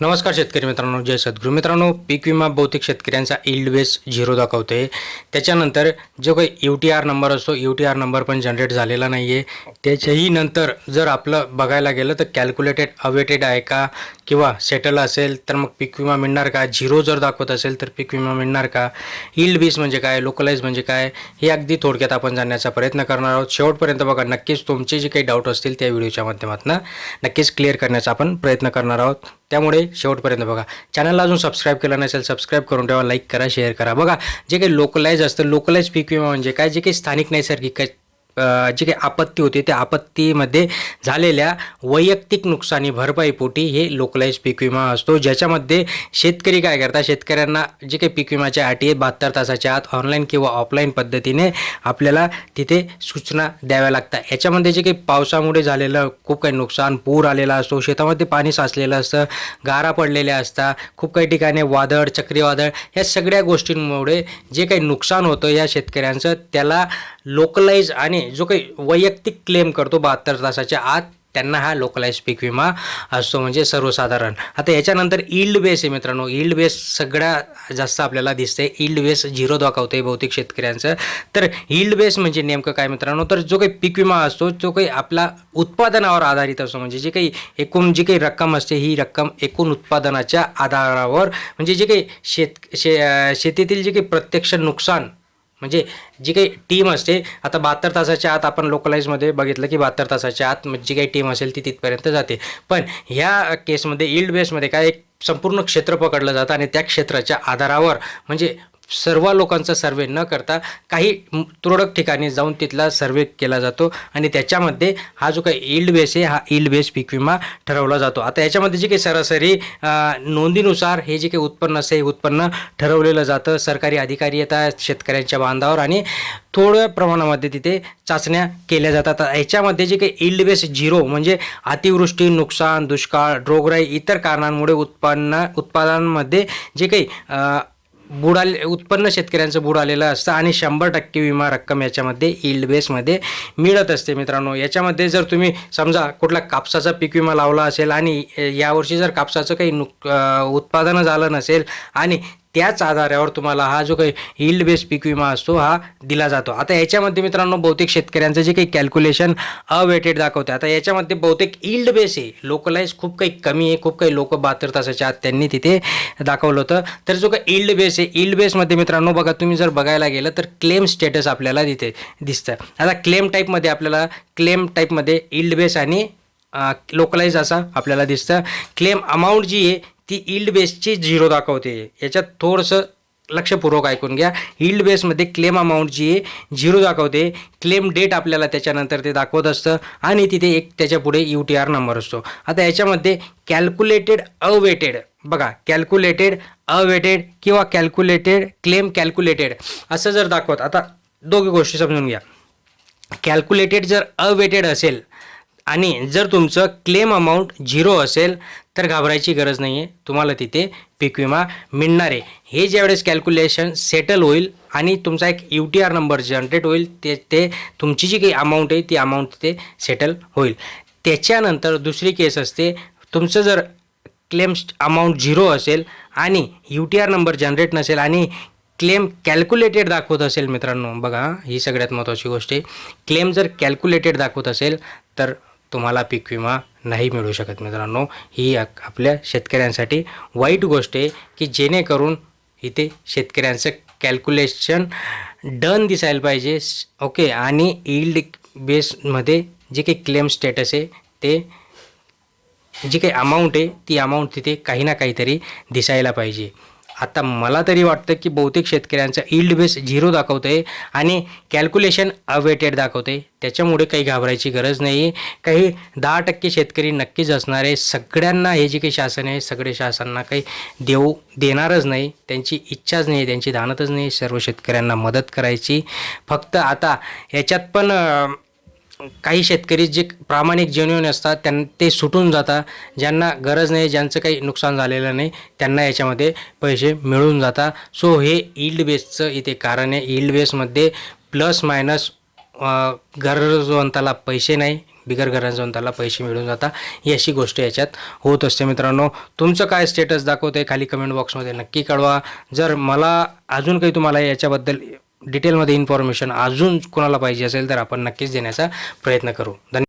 नमस्कार शेतकरी मित्रांनो जय सद्गुरू. मित्रांनो पीक विमा बहुतेक शेतकऱ्यांचा इल्ड बेस झिरो दाखवते त्याच्यानंतर जो काही यू टी आर नंबर असतो यू टी आर नंबर पण जनरेट झालेला नाही आहे त्याच्याही नंतर जर आपलं बघायला गेलं तर कॅल्क्युलेटेड अवेटेड आहे का? किंवा सेटल असेल तर मग पीक विमा मिळणार का? झिरो जर दाखवत असेल तर पीक विमा मिळणार का? इल्ड बेस म्हणजे काय? लोकलाइज म्हणजे काय? हे अगदी थोडक्यात आपण जाणण्याचा प्रयत्न करणार आहोत. शेवटपर्यंत बघा नक्कीच तुमचे जे काही डाऊट असतील त्या व्हिडिओच्या माध्यमातून नक्कीच क्लिअर करण्याचा आपण प्रयत्न करणार आहोत. त्यामुळे शेवटपर्यंत बघा चॅनलला अजून सबस्क्राईब केलं नसेल सबस्क्राईब करून ठेवा लाईक करा शेअर करा. बघा जे काही लोकलाईज असतं लोकलाईज पीक विमा म्हणजे काय? जे काही स्थानिक नैसर्गिक जी काही आपत्ती होती त्या आपत्तीमध्ये झालेल्या वैयक्तिक नुकसानी भरपाईपोटी हे लोकलाईज पीक विमा असतो ज्याच्यामध्ये शेतकरी काय करतात शेतकऱ्यांना जे काही पीक विम्याच्या अटी आहेत बहात्तर तासाच्या आत ऑनलाईन किंवा ऑफलाईन पद्धतीने आपल्याला तिथे सूचना द्याव्या लागतात. याच्यामध्ये जे काही पावसामुळे झालेलं खूप काही नुकसान पूर आलेला असतो शेतामध्ये पाणी साचलेलं असतं गारा पडलेल्या असतात खूप काही ठिकाणी वादळ चक्रीवादळ ह्या सगळ्या गोष्टींमुळे जे काही नुकसान होतं या शेतकऱ्यांचं त्याला लोकलाईज आणि जो काही वैयक्तिक क्लेम करतो बहात्तर तासाच्या आत त्यांना हा लोकलाइज पीक विमा असतो म्हणजे सर्वसाधारण. आता याच्यानंतर इल्ड बेस आहे मित्रांनो. इल्ड बेस सगळ्या जास्त आपल्याला दिसते इल्ड बेस झिरो दाखवते बहुतेक शेतकऱ्यांचं. तर इल्ड बेस म्हणजे नेमकं काय मित्रांनो? तर जो काही पीक विमा असतो जो काही आपला उत्पादनावर आधारित असतो म्हणजे जे काही एकूण जी काही रक्कम असते ही रक्कम एकूण उत्पादनाच्या आधारावर म्हणजे जे काही शेत शे शेतीतील जे काही प्रत्यक्ष नुकसान म्हणजे जी काही टीम असते आता बहात्तर तासाच्या आत आपण लोकलाईजमध्ये बघितलं की बहात्तर तासाच्या आत जी काही टीम असेल ती तिथपर्यंत जाते. पण ह्या केसमध्ये इल्ड बेसमध्ये काय एक संपूर्ण क्षेत्र पकडलं जातं आणि त्या क्षेत्राच्या आधारावर म्हणजे सर्व लोकांचा सर्वे न करता काही तुरळक ठिकाणी जाऊन तिथला सर्वे केला जातो आणि त्याच्यामध्ये हा जो काही इल्ड बेस आहे हा इल्ड बेस पीक विमा ठरवला जातो. आता याच्यामध्ये जे काही सरासरी नोंदीनुसार हे जे काही उत्पन्न असते हे उत्पन्न ठरवलेलं जातं. सरकारी अधिकारी येतात शेतकऱ्यांच्या बांधावर आणि थोड्या प्रमाणामध्ये तिथे चाचण्या केल्या जातात. याच्यामध्ये जे काही इल्ड बेस झिरो म्हणजे अतिवृष्टी नुकसान दुष्काळ रोगराई इतर कारणांमुळे उत्पन्न उत्पादनांमध्ये जे काही बुडाले उत्पन्न शेतकऱ्यांचं बुडालेलं असतं आणि शंभर टक्के विमा रक्कम याच्यामध्ये इल्ड बेसमध्ये मिळत असते मित्रांनो. याच्यामध्ये जर तुम्ही समजा कुठला कापसाचा पीक विमा लावला असेल आणि यावर्षी जर कापसाचं काही नुक उत्पादन झालं नसेल आणि त्याच आधारावर तुम्हाला हा जो काही हिल्ड बेस पीक विमा असतो हा दिला जातो. आता याच्यामध्ये मित्रांनो बहुतेक शेतकऱ्यांचं जे काही कॅल्क्युलेशन अवेटेड दाखवते आता याच्यामध्ये बहुतेक इल्ड बेस आहे. लोकलाईज खूप काही कमी आहे. खूप काही लोक बहात्तर तासाच्या आत त्यांनी तिथे दाखवलं होतं. तर जो काही इल्ड बेस आहे इल्ड बेसमध्ये मित्रांनो बघा तुम्ही जर बघायला गेलं तर क्लेम स्टेटस आपल्याला तिथे दिसतं आता क्लेम टाईपमध्ये आपल्याला क्लेम टाईपमध्ये इल्ड बेस आणि लोकलाईज असा आपल्याला दिसतं क्लेम अमाऊंट जी आहे ती इल्ड बेसची झिरो दाखवते. याच्यात थोडंसं लक्षपूर्वक ऐकून घ्या. इल्ड बेसमध्ये क्लेम अमाऊंट जी आहे झिरो दाखवते. क्लेम डेट आपल्याला त्याच्यानंतर ते दाखवत असतं आणि तिथे एक त्याच्या पुढे यू टी आर नंबर असतो. आता याच्यामध्ये कॅल्क्युलेटेड अवेटेड बघा कॅल्क्युलेटेड अवेटेड किंवा कॅल्क्युलेटेड क्लेम कॅल्क्युलेटेड असं जर दाखवत आता दोघी गोष्टी समजून घ्या. कॅल्क्युलेटेड जर अवेटेड असेल आणि जर तुमचं क्लेम अमाऊंट झिरो असेल तर घाबरायची गरज नाही आहे तुम्हाला तिथे पीक विमा मिळणार आहे. हे ज्यावेळेस कॅल्क्युलेशन सेटल होईल आणि तुमचा एक U T R number generate होईल ते ते तुमची जी काही अमाऊंट आहे ती अमाऊंट तिथे सेटल होईल. त्याच्यानंतर दुसरी केस असते तुमचं जर क्लेम अमाऊंट झिरो असेल आणि U T R number generate नसेल आणि क्लेम कॅल्क्युलेटेड दाखवत असेल मित्रांनो बघा ही सगळ्यात महत्त्वाची गोष्ट आहे. क्लेम जर कॅल्क्युलेटेड दाखवत असेल तर तुम्हाला पीक विमा नाही मिळू शकत मित्रांनो. ही आपल्या शेतकऱ्यांसाठी वाईट गोष्ट आहे की जेणेकरून इथे शेतकऱ्यांचं कॅल्क्युलेशन डन दिसायला पाहिजे. ओके आणि इल्ड बेसमध्ये जे काही क्लेम स्टेटस आहे ते जी काही अमाऊंट आहे ती अमाऊंट तिथे काही ना काहीतरी दिसायला पाहिजे. आता मला तरी वाटतं की बहुतेक शेतकऱ्यांचा इल्ड बेस झिरो दाखवतं आहे आणि कॅल्क्युलेशन अवेटेड दाखवते त्याच्यामुळे काही घाबरायची गरज नाही आहे काही दहा टक्के शेतकरी नक्कीच असणारे सगळ्यांना हे जे काही शासन आहे सगळे शासनांना काही देऊ देणारच नाही. त्यांची इच्छाच नाही त्यांची धानतच नाही. सर्व शेतकऱ्यांना मदत करायची. फक्त आता याच्यात पण काही शेतकरी जे प्रामाणिक जेन्युन असतात त्यां ते सुटून जातात. ज्यांना गरज नाही ज्यांचं काही नुकसान झालेलं नाही त्यांना याच्यामध्ये पैसे मिळून जातात. सो हे इल्ड बेसचं इथे कारण आहे. इल्ड बेसमध्ये प्लस मायनस गरजवंताला पैसे नाही बिगर गरजवंताला पैसे मिळून जातात. ही अशी गोष्ट याच्यात होत असते मित्रांनो. तुमचं काय स्टेटस दाखवतं आहे खाली कमेंट बॉक्समध्ये नक्की कळवा. जर मला अजून काही तुम्हाला याच्याबद्दल डिटेलमध्ये इन्फॉर्मेशन अजून कोणाला पाहिजे असेल तर आपण नक्कीच देण्याचा प्रयत्न करू. धन्यवाद.